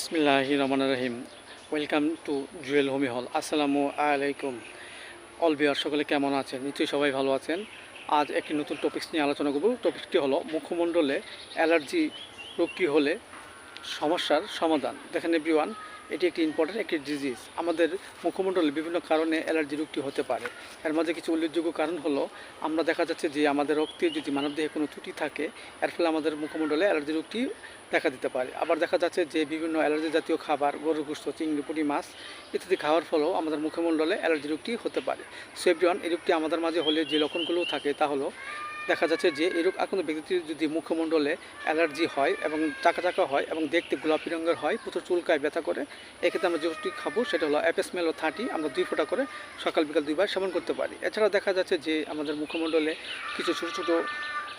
বিসমিল্লাহ রহমান রহিম ওয়েলকাম টু জুয়েল হোমি হল। আসসালামু আলাইকুম। অল বিয়ার সকলে কেমন আছেন? নিশ্চয়ই সবাই ভালো আছেন। আজ একটি নতুন টপিক্স নিয়ে আলোচনা করব। টপিকটি হলো মুখমণ্ডলে অ্যালার্জি রোগটি হলে সমস্যার সমাধান। দেখেন এভরিওয়ান এটি একটি ইম্পর্টেন্ট একটি ডিজিজ আমাদের মুখমণ্ডলে বিভিন্ন কারণে অ্যালার্জি রোগটি হতে পারে। এর মধ্যে কিছু উল্লেখযোগ্য কারণ হলো, আমরা দেখা যাচ্ছে যে আমাদের রক্তে যদি মানবদেহে কোনো ত্রুটি থাকে, এর ফলে আমাদের মুখমণ্ডলে অ্যালার্জি রোগটি দেখা দিতে পারে। আবার দেখা যাচ্ছে যে বিভিন্ন অ্যালার্জি জাতীয় খাবার, গরুর গুস্ত, চিংড়ি, পুঁটি, মাছ ইত্যাদি খাওয়ার ফলেও আমাদের মুখমণ্ডলে অ্যালার্জি রোগটি হতে পারে। সো এই রোগটি আমাদের মাঝে হলে যে লক্ষণগুলো থাকে তা হলো, দেখা যাচ্ছে যে এরূপ কোনো ব্যক্তির যদি মুখমণ্ডলে অ্যালার্জি হয় এবং চাকা চাকা হয় এবং দেখতে গোলাপি রঙের হয়, প্রচুর চুলকায় ব্যথা করে, এক্ষেত্রে আমরা যেটি খাব সেটা হলো অ্যাপেসমেল ও থার্টি আমরা দুই ফোঁটা করে সকাল বিকাল দুইবার সেবন করতে পারি। এছাড়া দেখা যাচ্ছে যে আমাদের মুখমণ্ডলে কিছু ছোটো ছোটো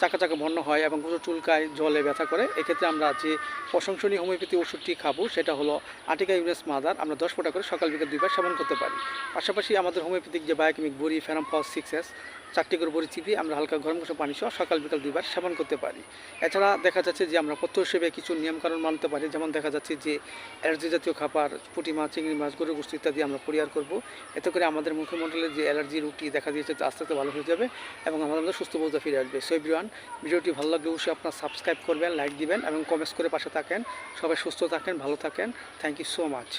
চাকা চাকা বন্য হয় এবং প্রচুর চুলকায়, জলে ব্যথা করে, এক্ষেত্রে আমরা যে প্রশংসনীয় হোমিওপ্যাথি ওষুধটি খাব, সেটা হলো আটিকা ইউনেস মাদার। আমরা দশ ফোটা করে সকাল বিকেল দুইবার সেবন করতে পারি। পাশাপাশি আমাদের হোমিওপ্যাথিক যে বায়োকেমিক বড়ি ফেরাম ফস সিক্স এস চারটি করে বড়ি আমরা হালকা গরম গরম পানি সহ সকাল বিকাল দুইবার সেবন করতে পারি। এছাড়া দেখা যাচ্ছে যে আমরা পথ্য হিসেবে কিছু নিয়মকানুন মানতে পারি, যেমন দেখা যাচ্ছে যে অ্যালার্জি জাতীয় খাবার, পুঁটি মাছ, চিংড়ি মাছ, গরুর গোষ্ঠী ইত্যাদি আমরা পরিহার করব। এতে করে আমাদের মুখমণ্ডলে যে অ্যালার্জি রুটি দেখা দিয়েছে আস্তে আস্তে ভালো হয়ে যাবে এবং আমাদের মধ্যে সুস্থ বোধ ফিরে আসবে। সো এভরিওয়ান ভিডিওটি ভালো লাগলে অবশ্যই আপনার সাবস্ক্রাইব করবেন লাইক দিবেন এবং কমেন্টস করে পাশে থাকেন। সবাই সুস্থ থাকেন, ভালো থাকেন। Thank you so much